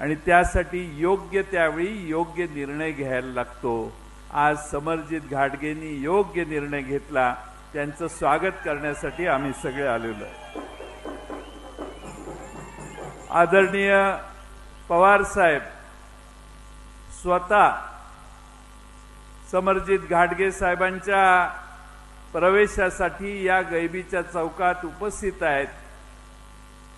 आणि त्यासाठी योग्य त्यावेळी योग्य निर्णय घ्यायला लागतो. आज समरजित घाटगेंनी योग्य निर्णय घेतला. त्यांचं स्वागत करण्यासाठी आम्ही सगळे आलेलो आदरणीय पवार साहेब स्वतः समरजित घाटगे साहेबांच्या प्रवेशासाठी या गैबीच्या चौकात उपस्थित आहेत.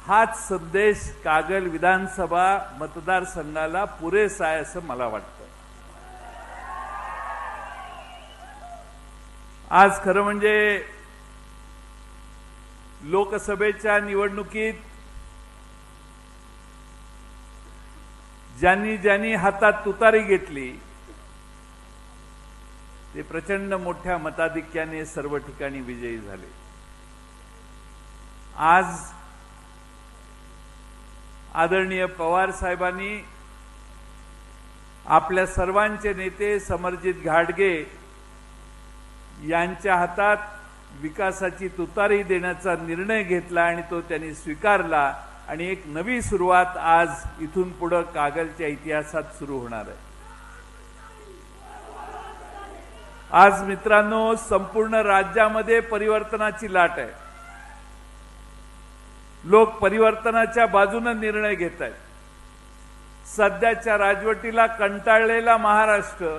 हाच संदेश कागल विधानसभा मतदारसंघाला पुरेसा आहे असं मला वाटतं. आज खरं म्हणजे लोकसभेच्या निवडणुकीत ज्यांनी ज्यांनी हातात तुतारी घेतली ते प्रचंड मोठ्या मताधिक्याने सर्व ठिकाणी विजयी झाले. आज आदरणीय पवार साहेबांनी आपल्या सर्वांचे नेते समरजित घाटगे यांच्या हातात विकासाची तुतारी देण्याचा निर्णय घेतला आणि तो त्यांनी स्वीकारला. आणि एक नवी सुरुवात आज इथून पुढं कागलच्या इतिहासात सुरू होणार आहे. आज मित्रांनो संपूर्ण राज्यामध्ये परिवर्तनाची लाट आहे. लोक परिवर्तनाच्या बाजूने निर्णय घेत आहेत सध्याच्या राजवटीला कंटाळलेला महाराष्ट्र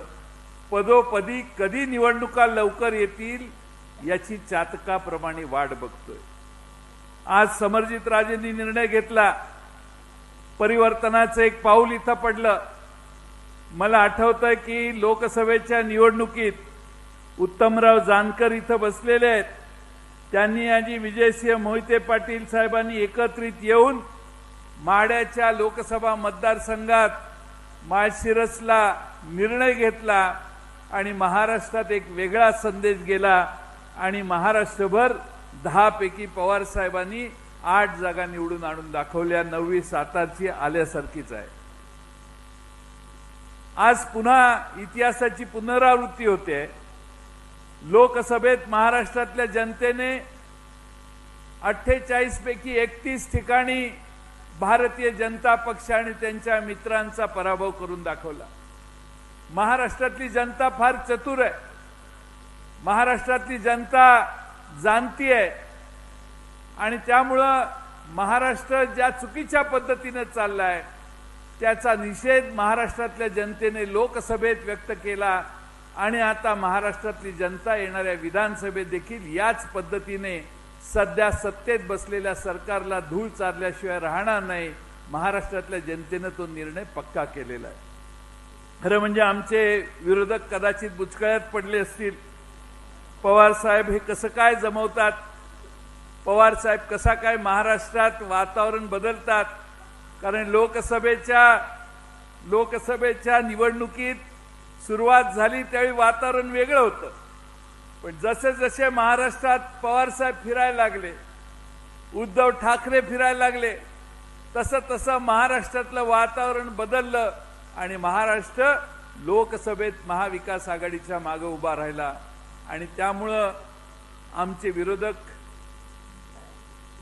पदोपदी कधी निवडणुका लवकर येतील याची चातकाप्रमाणे वाट बघतोय. आज समरजित राजेंनी निर्णय घेतला. परिवर्तनाचं एक पाऊल इथं पडलं. मला आठवतंय की लोकसभेच्या निवडणुकीत उत्तमराव जानकर इथं बसलेले आहेत. त्यांनी आजी विजयसिंह मोहिते पाटील साहेबांनी एकत्रित येऊन माड्याच्या लोकसभा मतदारसंघात माळशिरसला निर्णय घेतला आणि महाराष्ट्रात एक वेगळा संदेश गेला आणि महाराष्ट्रभर दहापैकी पवार साहेबांनी आठ जागा निवडून आणून दाखवल्या. नववी सातारची आल्यासारखीच आहे. आज पुन्हा इतिहासाची पुनरावृत्ती होते. लोकसभेत महाराष्ट्रातल्या जनतेने अठ्ठेचाळीस पैकी एकतीस ठिकाणी भारतीय जनता पक्ष आणि त्यांच्या मित्रांचा पराभव करून दाखवला. महाराष्ट्रातली जनता फार चतुर आहे. महाराष्ट्रातली जनता जाणती आहे. आणि त्यामुळं महाराष्ट्र ज्या चुकीच्या पद्धतीनं चाललाय त्याचा निषेध महाराष्ट्रातल्या जनतेने लोकसभेत व्यक्त केला. आणि आता महाराष्ट्रातली जनता येणाऱ्या विधानसभेत देखील याच पद्धतीने सध्या सत्तेत बसलेल्या सरकारला धूळ चारल्याशिवाय राहणार नाही. महाराष्ट्रातल्या जनतेनं तो निर्णय पक्का केलेला आहे. खरं म्हणजे आमचे विरोधक कदाचित बुचकळ्यात पडले असतील. पवार साहेब हे कसं काय जमवतात? पवार साहेब कसा काय महाराष्ट्रात वातावरण बदलतात? कारण लोकसभेच्या लोकसभेच्या निवडणुकीत सुरुवात झाली त्यावेळी वातावरण वेगळं होतं. पण जसे जसे महाराष्ट्रात पवार साहेब फिरायला लागले उद्धव ठाकरे फिरायला लागले तसं तसं महाराष्ट्रातलं वातावरण बदललं आणि महाराष्ट्र लोकसभेत महाविकास आघाडीच्या मागं उभा राहिला. आणि त्यामुळं आमचे विरोधक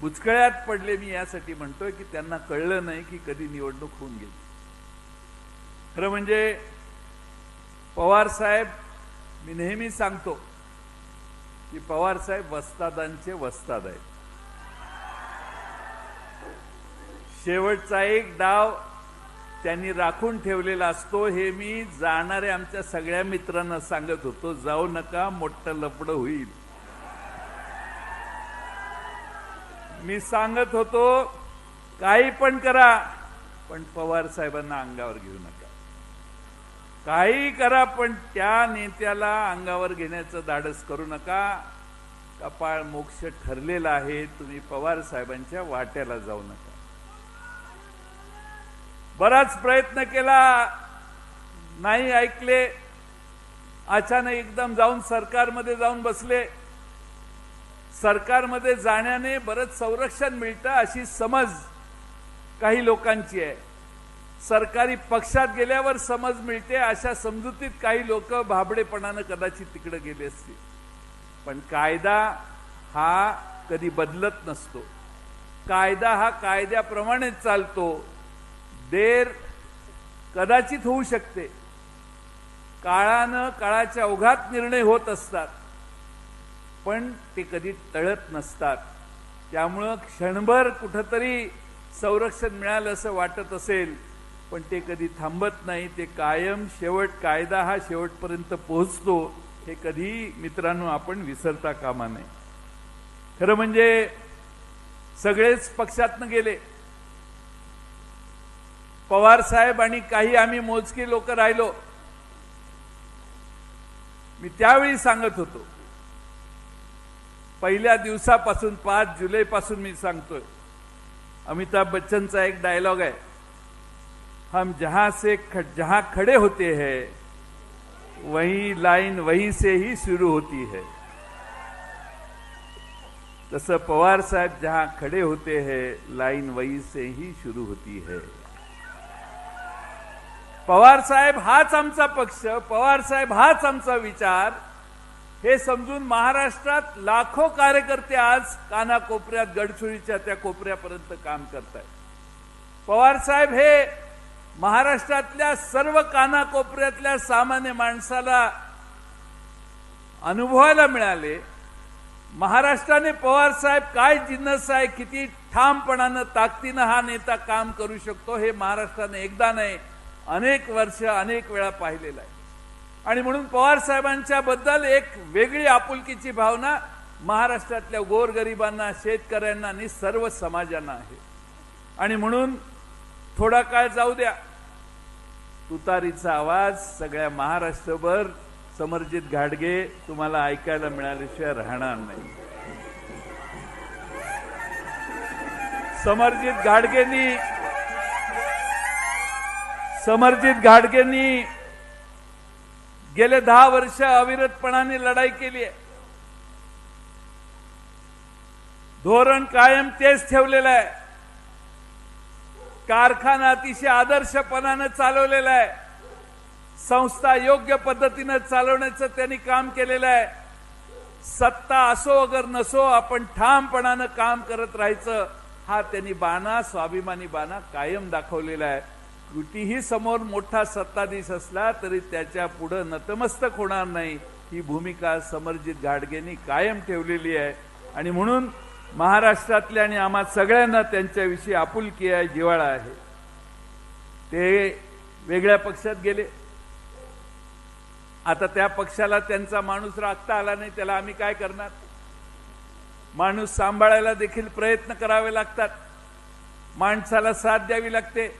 बुचकळ्यात पडले. मी यासाठी म्हणतोय की त्यांना कळलं नाही की कधी निवडणूक होऊन गेली. खरं म्हणजे पवार साहेब मी नेहमी सांगतो की पवार साहेब वस्तादांचे वस्ताद आहेत. शेवटचा एक डाव त्यांनी राखून ठेवलेला असतो हे मी जाणारे आमच्या सगळ्या मित्रांना सांगत होतो जाऊ नका मोठं लपड होईल. मी सांगत होतो काही पण करा पण पवार साहेबांना अंगावर घेऊ नका. काही करा पण त्या नेत्याला अंगावर घेण्याचं धाडस करू नका. कपाळ मोक्ष ठरलेला आहे. तुम्ही पवार साहेबांच्या वाट्याला जाऊ नका. बराच प्रयत्न केला. नाही ऐकले. अचानक एकदम जाऊन सरकारमध्ये जाऊन बसले. सरकारमध्ये जाण्याने बरंच संरक्षण मिळतं अशी समज काही लोकांची आहे. सरकारी पक्षात गेल्यावर समज मिळते अशा समजुतीत काही लोक भाबडेपणानं कदाचित तिकडे गेले असतील. पण कायदा हा कधी बदलत नसतो. कायदा हा कायद्याप्रमाणेच चालतो. देर कदाचित होऊ शकते. काळानं काळाच्या ओघात निर्णय होत असतात पण ते कधी टळत नसतात. त्यामुळं क्षणभर कुठंतरी संरक्षण मिळालं असं वाटत असेल पण ते कधी थांबत नाही ते कायम शेवट कायदा हा शेवटपर्यंत पोहोचतो हे कधी मित्रांनो आपण विसरता कामा नये. खरं म्हणजे सगळेच पक्षातनं गेले. पवार साहेब आणि काही आम्ही मोजके लोक राहिलो. मी त्यावेळी सांगत होतो. पहिल्या दिवसापासून पाच जुलै पासून मी सांगतोय. अमिताभ बच्चनचा एक डायलॉग आहे. हम जहां से ख- जहां खड़े होते हैं वही लाइन वहीं से ही शुरू होती है। तसं पवार साहेब जहां खड़े होते हैं लाइन वहीं से ही शुरू होती है। पवार साहेब हाच आमचा पक्ष पवार साहेब हाच आमचा विचार। हे समजून महाराष्ट्रात लाखो कार्यकर्ते आज कानाकोपऱ्यात गडचुरीच्या त्या कोपऱ्यापर्यंत काम करत आहेत पवार साहेब हे महाराष्ट्रातल्या सर्व कानाकोपऱ्यातल्या सामान्य माणसाला अनुभवायला मिळाले. महाराष्ट्राने पवार साहेब काय जिन्नस आहे किती ठामपणानं ताकदीनं हा नेता काम करू शकतो हे महाराष्ट्राने एकदा नाही अनेक वर्ष अनेक वेळा पाहिलेलं आहे. आणि म्हणून पवार साहेबांच्या बद्दल एक वेगळी आपुलकीची भावना महाराष्ट्रातल्या गोरगरिबांना शेतकऱ्यांना आणि सर्व समाजांना आहे. आणि म्हणून थोडा काळ जाऊ द्या तुतारीचा आवाज सगळ्या महाराष्ट्रभर समर्जित घाडगे तुम्हाला ऐकायला मिळाल्याशिवाय राहणार नाही. समर्जित घाडगेंनी समर्जित घाडगेंनी गेले दहा वर्ष अविरतपणाने लढाई केली आहे. धोरण कायम तेच ठेवलेलं आहे. कारखाना अतिशय आदर्शपणानं चालवलेला आहे. संस्था योग्य पद्धतीनं चालवण्याचं त्यांनी काम केलेलं आहे. सत्ता असो अगर नसो आपण ठामपणानं काम करत राहायचं हा त्यांनी बाणा स्वाभिमानी बाणा कायम दाखवलेला आहे. कुठेही समोर मोठा सत्ताधीश असला तरी त्याच्या पुढं नतमस्तक होणार नाही. ही भूमिका समरजित घाडगेंनी कायम ठेवलेली आहे. आणि म्हणून महाराष्ट्रातल्या आणि आम्हा सगळ्यांना त्यांच्याविषयी आपुलकी आहे जिव्हाळा आहे. ते वेगळ्या पक्षात गेले. आता त्या पक्षाला त्यांचा माणूस राखता आला नाही त्याला आम्ही काय करणार? माणूस सांभाळायला देखील प्रयत्न करावे लागतात. माणसाला साथ द्यावी लागते.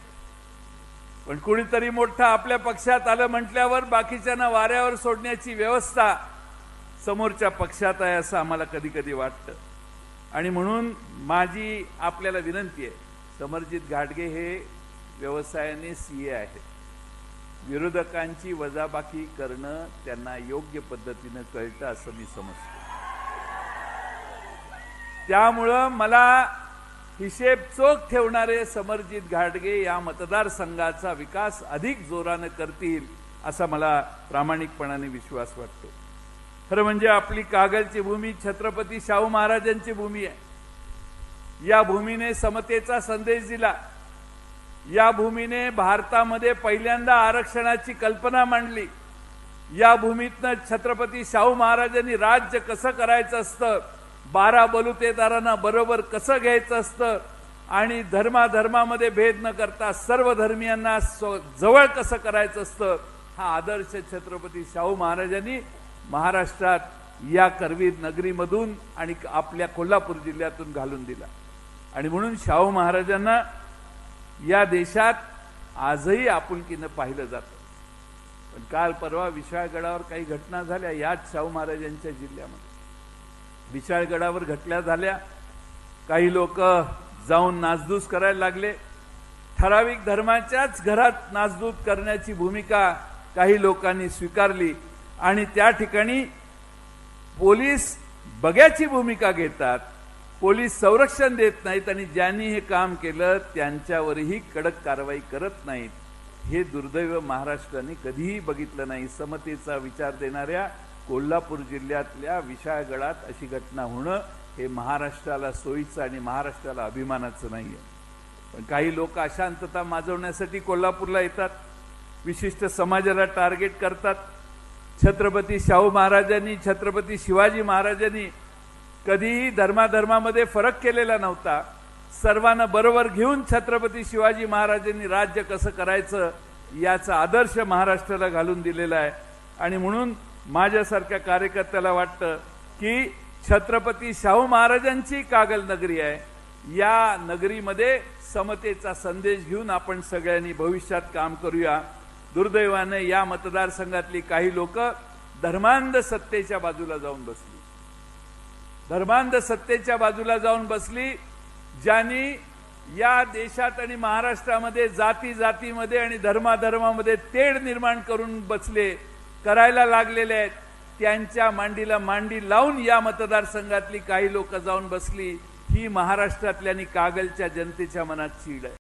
पण कुणीतरी मोठं आपल्या पक्षात आलं म्हटल्यावर बाकीच्यांना वाऱ्यावर सोडण्याची व्यवस्था समोरच्या पक्षात आहे असं आम्हाला कधी कधी वाटतं. आणि म्हणून माझी आपल्याला विनंती आहे समरजित घाटगे हे व्यवसायाने सी ए आहेत. विरोधकांची वजाबाकी करणं त्यांना योग्य पद्धतीनं कळतं असं मी समजतो. त्यामुळं मला हिशेब चोख ठेवणारे समरजित घाटगे या मतदारसंघाचा विकास अधिक जोरानं करतील असा मला प्रामाणिकपणाने विश्वास वाटतो. खरं म्हणजे आपली कागलची भूमी छत्रपती शाहू महाराजांची भूमी आहे. या भूमीने समतेचा संदेश दिला. या भूमीने भारतामध्ये पहिल्यांदा आरक्षणाची कल्पना मांडली. या भूमीतनं छत्रपती शाहू महाराजांनी राज्य कसं करायचं असतं बारा बलुतेदारांना बरोबर कसं घ्यायचं असतं आणि धर्माधर्मामध्ये भेद न करता सर्व धर्मियांना जवळ कसं करायचं असतं हा आदर्श छत्रपती शाहू महाराजांनी महाराष्ट्रात या करवीर नगरीमधून आणि आपल्या कोल्हापूर जिल्ह्यातून घालून दिला. आणि म्हणून शाहू महाराजांना या देशात आजही आपुलकीनं पाहिलं जातं. पण काल परवा विशाळगडावर काही घटना झाल्या याच शाहू महाराजांच्या जिल्ह्यामध्ये. विशाळगडावर घटल्या झाल्या. काही लोक जाऊन नासधूस करायला लागले. ठराविक धर्माच्याच घरात नासधूस करण्याची भूमिका काही लोकांनी स्वीकारली. आणि त्या ठिकाणी पोलीस बघ्याची भूमिका घेतात. पोलीस संरक्षण देत नाहीत आणि ज्यांनी हे काम केलं त्यांच्यावरही कडक कारवाई करत नाहीत. हे दुर्दैव महाराष्ट्राने कधीही बघितलं नाही. समतेचा विचार देणाऱ्या कोल्हापूर जिल्ह्यातल्या विशाळगडात अशी घटना होणं हे महाराष्ट्राला सोयीचं आणि महाराष्ट्राला अभिमानाचं नाही आहे पण काही लोक अशांतता माजवण्यासाठी कोल्हापूरला येतात. विशिष्ट समाजाला टार्गेट करतात. छत्रपती शाहू महाराजांनी छत्रपती शिवाजी महाराजांनी कधीही धर्माधर्मामध्ये फरक केलेला नव्हता. सर्वांना बरोबर घेऊन छत्रपती शिवाजी महाराजांनी राज्य कसं करायचं याचा आदर्श महाराष्ट्राला घालून दिलेला आहे. आणि म्हणून माझ्यासारख्या कार्यकर्त्याला वाटतं की छत्रपती शाहू महाराजांची कागल नगरी आहे. या नगरीमध्ये समतेचा संदेश घेऊन आपण सगळ्यांनी भविष्यात काम करूया. दुर्दैवाने या मतदारसंघातली काही लोक धर्मांध सत्तेच्या बाजूला जाऊन बसली. धर्मांध सत्तेच्या बाजूला जाऊन बसली ज्यांनी या देशात आणि महाराष्ट्रामध्ये जाती जातीमध्ये आणि धर्माधर्मामध्ये तेढ निर्माण करून बसले करायला लागलेले आहेत. त्यांच्या मांडीला मांडी लावून या मतदारसंघातली काही लोक जाऊन बसली. ही महाराष्ट्रातल्या आणि कागलच्या जनतेच्या मनात चीड आहे.